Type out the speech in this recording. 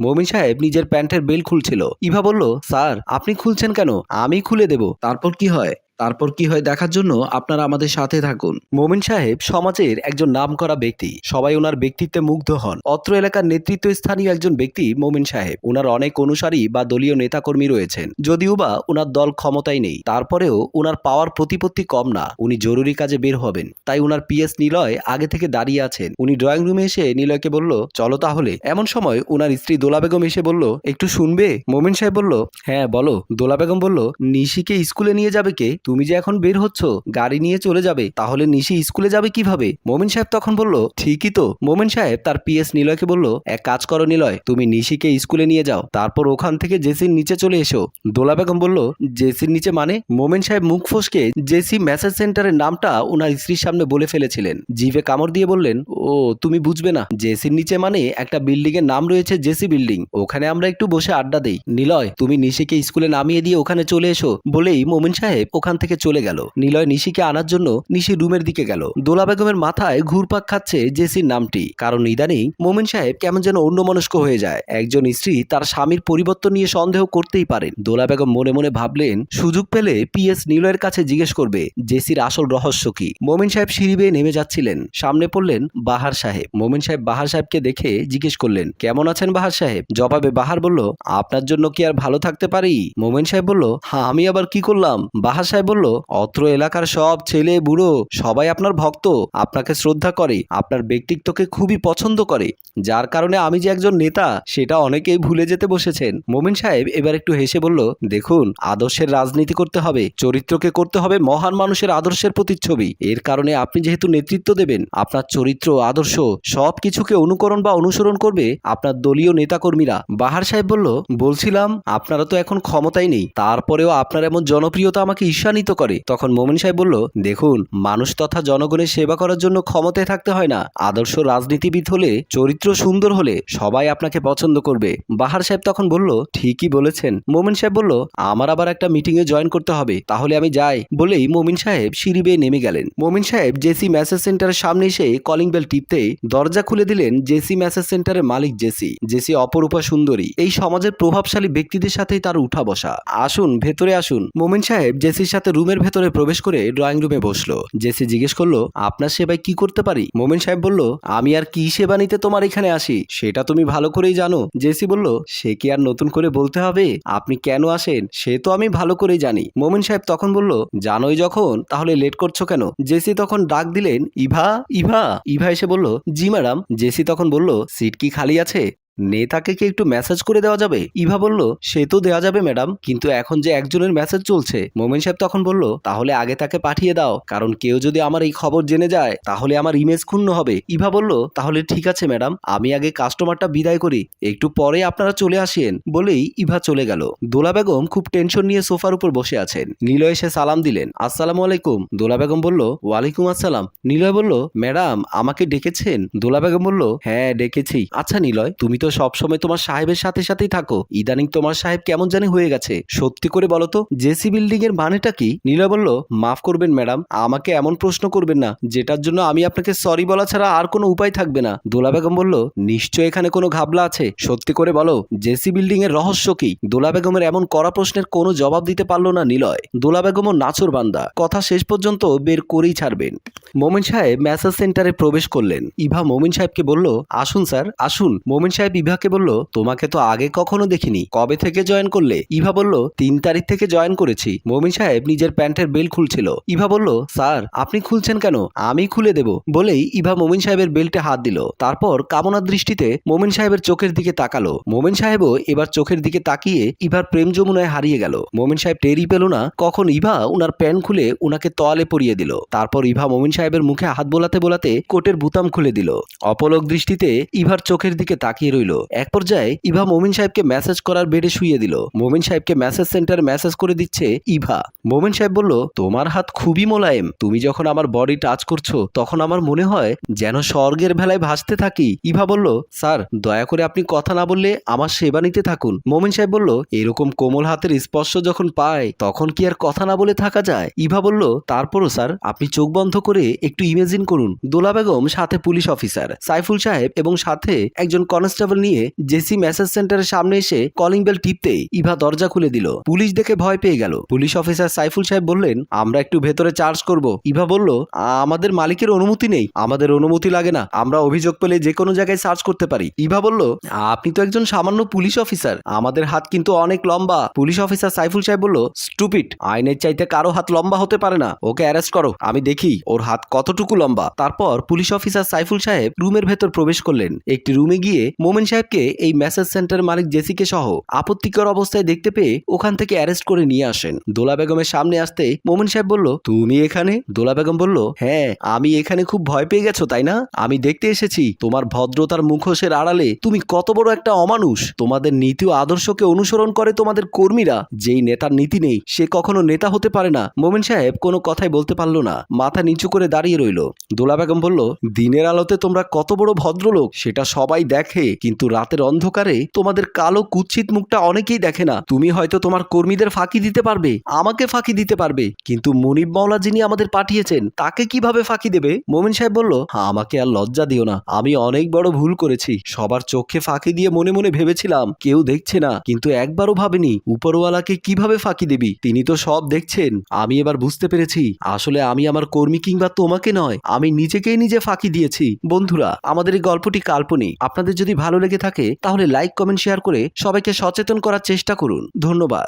মমিন সাহেব নিজের প্যান্টের বেল খুলছিল। ইভা বলল, স্যার, আপনি খুলছেন কেন? আমি খুলে দেব। তারপর কি হয়? তারপর কি হয় দেখার জন্য আপনারা আমাদের সাথে থাকুন। মোমিন সাহেব সমাজের একজন নামকরা ব্যক্তি। সবাই ওনার ব্যক্তিত্বে মুগ্ধ হন। অত্র এলাকার নেতৃত্ব স্থানীয় একজন ব্যক্তি মোমিন সাহেব। ওনার অনেক অনুসারী বা দলীয় নেতাকর্মী রয়েছেন। যদিও বা ওনার দল ক্ষমতায় নেই। তারপরেও ওনার পাওয়ার প্রতিপত্তি কম না। উনি জরুরি কাজে বের হবেন। তাই ওনার পিএস নিলয় আগে থেকে দাঁড়িয়ে আছেন। উনি ড্রয়িং রুমে এসে নিলয়কে বলল, চলো তাহলে। এমন সময় ওনার স্ত্রী দোলা বেগম এসে বলল, একটু শুনবে? মোমিন সাহেব বলল হ্যাঁ বলো। দোলা বেগম বলল, নিশিকে স্কুলে নিয়ে যাবে কে? তুমি যে এখন বের হচ্ছ, গাড়ি নিয়ে চলে যাবে, তাহলে নিশি স্কুলে যাবে কীভাবে? মোমিন সাহেব তখন বলল, ঠিকই তো। মোমিন সাহেব তার পিএস নিলয়কে বলল, এক কাজ করো নিলয়, তুমি নিশিকে স্কুলে নিয়ে যাও, তারপর ওখান থেকে জেসির নিচে চলে এসো। দোলা বেগম বলল, জেসির নিচে মানে? মোমেন সাহেব মুখ ফসকে জেসি মেসেজ সেন্টারের নামটা ওনার স্ত্রীর সামনে বলে ফেলেছিলেন। জিভে কামড় দিয়ে বললেন, ও, তুমি বুঝবে না। জেসির নিচে মানে একটা বিল্ডিং এর নাম রয়েছে জেসি বিল্ডিং। ওখানে আমরা একটু বসে আড্ডা দেই। নিলয়, তুমি নিশিকে স্কুলে নামিয়ে দিয়ে ওখানে চলে এসো। বলেই মোমিন সাহেব ওখান থেকে চলে গেল। নিলয় নিশিকে আনার জন্য নিশি রুমের দিকে গেল। দোলা বেগমের মাথায় ঘুরপাক খাচ্ছে জেসির নামটি। কারণ ইদানিং মোমিন সাহেব কেমন যেন অন্যমনস্ক হয়ে যায়। একজন স্ত্রী তার স্বামীর পরিবর্তন নিয়ে সন্দেহ করতেই পারেন। দোলা বেগম মনে মনে ভাবলেন, সুযোগ পেলে পিএস নিলয়ের কাছে জিজ্ঞেস করবে, জেসির আসল রহস্য কি? মোমিন সাহেব সিঁড়ি বেয়ে নেমে যাচ্ছিলেন। সামনে পড়লেন বাহার সাহেব। মোমিন সাহেব বাহার সাহেবকে দেখে জিজ্ঞেস করলেন, কেমন আছেন বাহার সাহেব? জবাবে বাহার বলল, আপনার জন্য কি আর ভালো থাকতে পারি? মোমিন সাহেব বলল হ্যাঁ আমি আবার কি করলাম? বাহার সাহেব বলল, অত্র এলাকার সব ছেলে, বুড়ো, সবাই আপনার ভক্ত, আপনাকে শ্রদ্ধা করে, আপনার ব্যক্তিত্বকে খুবই পছন্দ করে। যার কারণে আমি যে একজন নেতা, সেটা অনেকেই ভুলে যেতে বসেছেন। মোমিন সাহেব এবার একটু হেসে বলল, দেখুন, আদর্শের রাজনীতি করতে হবে, চরিত্রকে করতে হবে মহান মানুষের আদর্শের প্রতিচ্ছবি। এর কারণে আপনি যেহেতু নেতৃত্ব দেবেন, আপনার চরিত্র, আদর্শ সব কিছুকে অনুকরণ বা অনুসরণ করবে আপনার দলীয় নেতাকর্মীরা। বাহার সাহেব বলল, বলছিলাম, আপনারা তো এখন ক্ষমতায় নেই। তারপরেও আপনার এমন জনপ্রিয়তা আমাকে ঈর্ষান্বিত করে। তখন মোমিন সাহেব বলল, দেখুন, মানুষ তথা জনগণের সেবা করার জন্য ক্ষমতায় থাকতে হয় না। আদর্শ রাজনীতিবিদ হলে, চরিত্র সুন্দর হলে সবাই আপনাকে পছন্দ করবে। বাহার সাহেব তখন বলল, ঠিকই বলেছেন। মোমিন সাহেব বলল, আমার আবার একটা মিটিংয়ে জয়েন করতে হবে, তাহলে আমি যাই। বলেই মোমিন সাহেব সিঁড়ি বেয়ে নেমে গেলেন। মোমিন সাহেব জেসি মেসেজ সেন্টারের সামনে এসে কলিং বেল টিপতে দরজা খুলে দিলেন জেসি মেসেজ সেন্টারের মালিক জেসি। জেসি অপরূপা সুন্দরী। এই সমাজের প্রভাবশালী ব্যক্তিদের সাথেই তার উঠা বসা। আসুন, ভেতরে আসুন। মোমিন সাহেব জেসির সাথে রুমের ভেতরে প্রবেশ করে ড্রয়িং রুমে বসল। জেসি জিজ্ঞেস করল, আপনার সেবায় কি করতে পারি? মোমিন সাহেব বলল, আমি আর কি সেবা নিতে তোমার এখানে আসি? সেটা তুমি ভালো করেই জানো। জেসি বলল, সে কি আর নতুন করে বলতে হবে? আপনি কেন আসেন? সে তো আমি ভালো করেই জানি। মোমিন সাহেব তখন বলল, জানোই যখন, তাহলে লেট করছ কেন? জেসি তখন ডাক দিলেন, ইভা ইভা। ইভা এসে বলল, জি ম্যাডাম। জেসি তখন বলল, সিট কি খালি আছে? নেতাকে কি একটু মেসেজ করে দেওয়া যাবে? ইভা বলল, সে তো দেওয়া যাবে ম্যাডাম কিন্তু এখন যে একজনের মেসেজ চলছে, মোমেন সাহেব তখন বলল, তাহলে আগে তাকে পাঠিয়ে দাও। কারণ কেউ যদি আমার এই খবর জেনে যায়, তাহলে আমার ইমেজ ক্ষুণ্ণ হবে। ইভা বলল, তাহলে ঠিক আছে ম্যাডাম আমি আগে কাস্টমারটা বিদায় করি। একটু পরে আপনারা চলে আসেন। বলেই ইভা চলে গেল। দোলা বেগম খুব টেনশন নিয়ে সোফার উপর বসে আছেন। নিলয় এসে সালাম দিলেন। আসসালামু আলাইকুম। দোলা বেগম বলল, ওয়ালাইকুম আসসালাম। নিলয় বলল, ম্যাডাম, আমাকে ডেকেছেন? দোলা বেগম বলল হ্যাঁ ডেকেছি। আচ্ছা নিলয়, তুমি তো সবসময় তোমার সাহেবের সাথে সাথেই থাকো। ইদানিং তোমার সাহেব কেমন জানি হয়ে গেছে। সত্যি করে বলো তো জেসি বিল্ডিং এর মানেটা কি? নীলা বলল, মাফ করবেন ম্যাডাম, আমাকে এমন প্রশ্ন করবেন না, যেটার জন্য আমি আপনাকে সরি বলা ছাড়া আর কোনো উপায় থাকবে না। দোলা বেগম বলল নিশ্চয় এখানে কোনো ঘাবলা আছে। সত্যি করে বলো জেসি বিল্ডিং এর রহস্য কি? দোলা বেগমের এমন করা প্রশ্নের কোনো জবাব দিতে পারল না নিলয়। দোলা বেগমও নাচর বান্দা, কথা শেষ পর্যন্ত বের করেই ছাড়বেন। মোমিন সাহেব ম্যাসাজ সেন্টারে প্রবেশ করলেন। ইভা মোমিন সাহেবকে বলল, আসুন স্যার, আসুন। মোমিন সাহেব ইভাকে বলল, তোমাকে তো আগে কখনো দেখিনি। কবে থেকে জয়েন করলে? ইভা বলল, তিন তারিখ থেকে জয়েন করেছি। মোমিন সাহেব নিজের প্যান্টের বেল খুলছিল। ইভা বলল, স্যার, আপনি খুলছেন কেন? আমি খুলে দেব। বলেই ইভা মোমিন সাহেবের বেল্টে হাত দিল। তারপর কামনার দৃষ্টিতে মোমিন সাহেবের চোখের দিকে তাকালো। মোমিন সাহেবও এবার চোখের দিকে তাকিয়ে ইভার প্রেম যমুনায় হারিয়ে গেল। মোমিন সাহেব টেরি পেল না, কখন ইভা উনার প্যান্ট খুলে উনাকে তোয়ালে পরিয়ে দিল। তারপর ইভা মোমিন সাহেবের মুখে হাত বোলাতে বোলাতে কোটের বুতাম খুলে দিল। অপলক দৃষ্টিতে ইভার চোখের দিকে তাকিয়ে রইল। এক পর্যায়ে ইভা মোমিন সাহেবকে মেসেজ করার বেডে শুয়ে দিল। মোমিন সাহেবকে মেসেজ সেন্টারে মেসেজ করে দিচ্ছে ইভা। মোমিন সাহেব বলল, তোমার হাত খুবই মোলায়েম। তুমি যখন আমার বডি টাচ করছ, তখন আমার মনে হয় যেন স্বর্গের ভেলায় ভাসতে থাকি। ইভা বলল, স্যার, দয়া করে আপনি কথা না বললে আমার সেবা নিতে থাকুন। মোমিন সাহেব বলল, এরকম কোমল হাতের স্পর্শ যখন পায়, তখন কি আর কথা না বলে থাকা যায়? ইভা বলল, তারপরও স্যার, আপনি চোখ বন্ধ করে একটু ইমেজিন করুন। দোলা বেগম, সাথে পুলিশ অফিসার সাইফুল সাহেব এবং সাথে একজন কনস্টেবল রিভলভার নিয়ে জেসি মেসেজ সেন্টারের সামনে এসে কলিং বেল টিপতেই ইভা দরজা খুলে দিল। পুলিশ দেখে ভয় পেয়ে গেল। পুলিশ অফিসার সাইফুল সাহেব বললেন, আমরা একটু ভেতরে চার্জ করব। ইভা বলল, আমাদের মালিকের অনুমতি নেই। আমাদের অনুমতি লাগে না। আমরা অভিযোগ পেলে যে কোনো জায়গায় সার্চ করতে পারি। ইভা বলল, আপনি তো একজন সামান্য পুলিশ অফিসার। আমাদের হাত কিন্তু অনেক লম্বা। পুলিশ অফিসার সাইফুল সাহেব বলল, স্টুপিড। আইনের চাইতে কারও হাত লম্বা হতে পারে না। ওকে অ্যারেস্ট করো। আমি দেখি ওর হাত কতটুকু লম্বা। তারপর পুলিশ অফিসার সাইফুল সাহেব রুমের ভেতর প্রবেশ করলেন। একটি রুমে গিয়ে মোমেন সাহেবকে এই মেসেজ সেন্টার মালিক জেসিকে সহ আপত্তিকর অবস্থায় দেখতে পেয়ে ওখান থেকে অ্যারেস্ট করে নিয়ে আসেন। দোলা বেগমের সামনে আসতে মোমেন সাহেব বলল, তুমি এখানে? দোলা বেগম বলল হ্যাঁ আমি এখানে খুব ভয় পেয়ে গেছো, তাই না? আমি দেখতে এসেছি, তোমার ভদ্রতার মুখোশের আড়ালে তুমি কত বড় একটা অমানুষ। তোমাদের নীতি ও আদর্শকে অনুসরণ করে তোমাদের কর্মীরা। যেই নেতার নীতি নেই, সে কখনো নেতা হতে পারে না। মোমেন সাহেব কোনো কথাই বলতে পারল না, মাথা নিচু করে দাঁড়িয়ে রইল। দোলা বেগম বলল, দিনের আলোতে তোমরা কত বড় ভদ্রলোক, সেটা সবাই দেখে কিন্তু রাতের অন্ধকারে তোমাদের কালো কুৎসিত মুখটা অনেকেই দেখে না। তুমি হয়তো তোমার কর্মীদের ফাঁকি দিতে পারবে, আমাকে ফাঁকি দিতে পারবে, কিন্তু মনিব মাওলা যিনি আমাদের পাঠিয়েছেন, তাকে কীভাবে ফাঁকি দেবে? মোমিন সাহেব বলল আমাকে আর লজ্জা দিও না। আমি অনেক বড় ভুল করেছি। সবার চোখে ফাঁকি দিয়ে মনে মনে ভেবেছিলাম, কেউ দেখছে না, কিন্তু একবারও ভাবেনি, উপরওয়ালাকে কীভাবে ফাঁকি দিবি? তিনি তো সব দেখছেন। আমি এবার বুঝতে পেরেছি, আসলে আমি আমার কর্মী কিংবা তোমাকে নয়, আমি নিজেকেই নিজে ফাঁকি দিয়েছি। বন্ধুরা, আমাদের এই গল্পটি কাল্পনিক। আপনাদের যদি ভালো লেগে থাকে তাহলে লাইক কমেন্ট শেয়ার করে সবাইকে সচেতন করার চেষ্টা করুন। ধন্যবাদ।